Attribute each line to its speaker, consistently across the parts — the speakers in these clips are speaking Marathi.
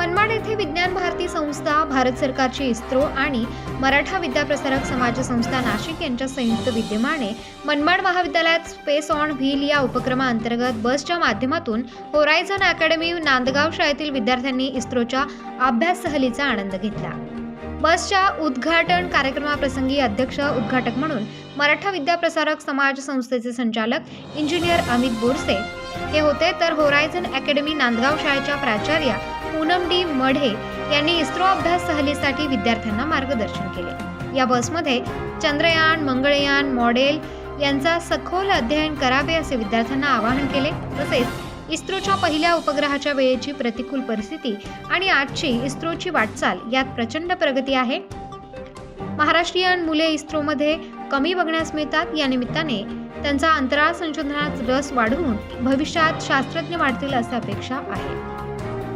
Speaker 1: मनमाड येथे विज्ञान भारती संस्था भारत सरकारची इस्रो आणि मराठा विद्याप्रसारक समाज संस्था नाशिक यांच्या संयुक्त विद्यमाने मनमाड महाविद्यालयात स्पेस ऑन व्हील या उपक्रमाअंतर्गत बसच्या माध्यमातून होरायझन अकॅडमी नांदगाव शाळेतील विद्यार्थ्यांनी इस्रोच्या अभ्यास सहलीचा आनंद घेतला. बसच्या उद्घाटन कार्यक्रमाप्रसंगी अध्यक्ष उद्घाटक म्हणून मराठा विद्याप्रसारक समाज संस्थेचे संचालक इंजिनियर अमित बोरसे. हे होते तर होरायझन अकॅडमी नांदगाव शाळेच्या प्राचार्या पूनम डी मढे यांनी इस्रो अभ्यास सहलीसाठी विद्यार्थ्यांना मार्गदर्शन केले. या बसमध्ये चंद्रयान मंगळयान मॉडेल यांचा सखोल अध्ययन करावे असे विद्यार्थ्यांना आवाहन केले. तसेच इस्रोच्या पहिल्या उपग्रहाच्या वेळेची प्रतिकूल परिस्थिती आणि आजची इस्रोची वाटचाल यात प्रचंड प्रगती आहे. महाराष्ट्रीयन मुले इस्रोमध्ये कमी बघण्यास मिळतात. या निमित्ताने त्यांचा अंतराळ संशोधनात रस वाढवून भविष्यात शास्त्रज्ञ वाढतील अशी अपेक्षा आहे.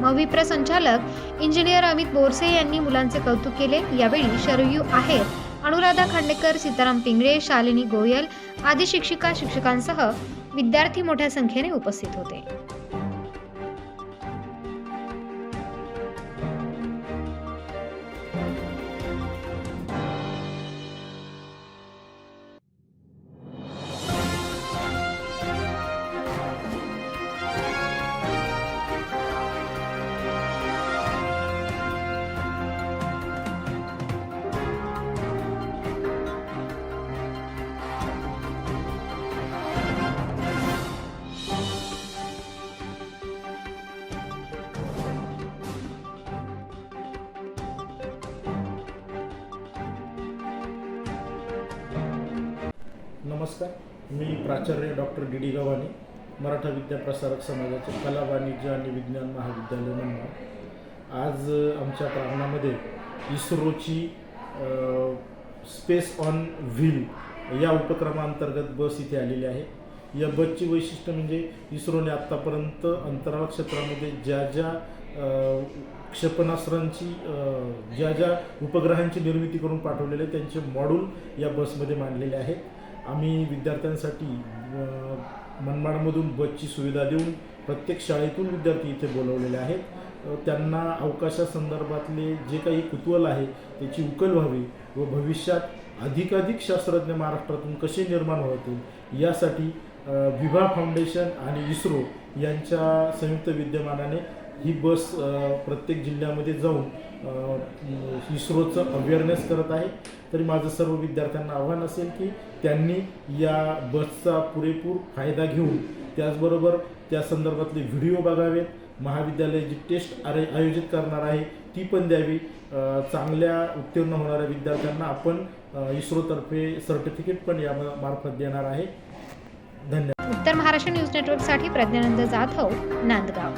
Speaker 1: मविप्र संचालक इंजिनियर अमित बोरसे यांनी मुलांचे कौतुक केले. यावेळी शरयू आहेर अनुराधा खांडेकर सीताराम पिंगळे शालिनी गोयल आदी शिक्षिका शिक्षकांसह विद्यार्थी मोठ्या संख्येने उपस्थित होते.
Speaker 2: नमस्कार मी प्राचार्य doctor D D Gavhane Maratha विद्याप्रसारक समाजाचे कला वाणिज्य आणि विज्ञान महाविद्यालय म्हणून आज आमच्या प्रांगणामध्ये इस्रोची स्पेस ऑन व्हील या उपक्रमांतर्गत बस इथे आलेली आहे. या बसची वैशिष्ट्य म्हणजे इस्रोने आत्तापर्यंत अंतराळ क्षेत्रामध्ये ज्या ज्या क्षेपणास्त्रांची ज्या ज्या उपग्रहांची निर्मिती करून पाठवलेले त्यांचे मॉड्यूल या बसमध्ये मांडलेले आहेत. आम्ही विद्यार्थ्यांसाठी मनमाडमधून बसची सुविधा देऊन प्रत्येक शाळेतून विद्यार्थी इथे बोलवलेले आहेत. त्यांना अवकाशासंदर्भातले जे काही कुतूहल आहे त्याची उकल व्हावी व भविष्यात अधिकाधिक शास्त्रज्ञ महाराष्ट्रातून कसे निर्माण होतील यासाठी विभा फाउंडेशन आणि इस्रो यांच्या संयुक्त विद्यमानाने ही बस प्रत्येक जिल्ह्यामध्ये जाऊन इस्रोचं अवेअरनेस करत आहे. तरी माझं सर्व विद्यार्थ्यांना आव्हान असेल की त्यांनी या बसचा पुरेपूर फायदा घेऊन त्याचबरोबर त्या संदर्भातले व्हिडिओ बघावेत. महाविद्यालय जी टेस्ट आरे आयोजित करणार आहे ती पण द्यावी. चांगल्या उत्तीर्ण होणाऱ्या विद्यार्थ्यांना आपण इस्रोतर्फे सर्टिफिकेट पण या मार्फत देणार आहे. धन्यवाद.
Speaker 1: उत्तर महाराष्ट्र न्यूज नेटवर्कसाठी प्रज्ञानंद जाधव नांदगाव.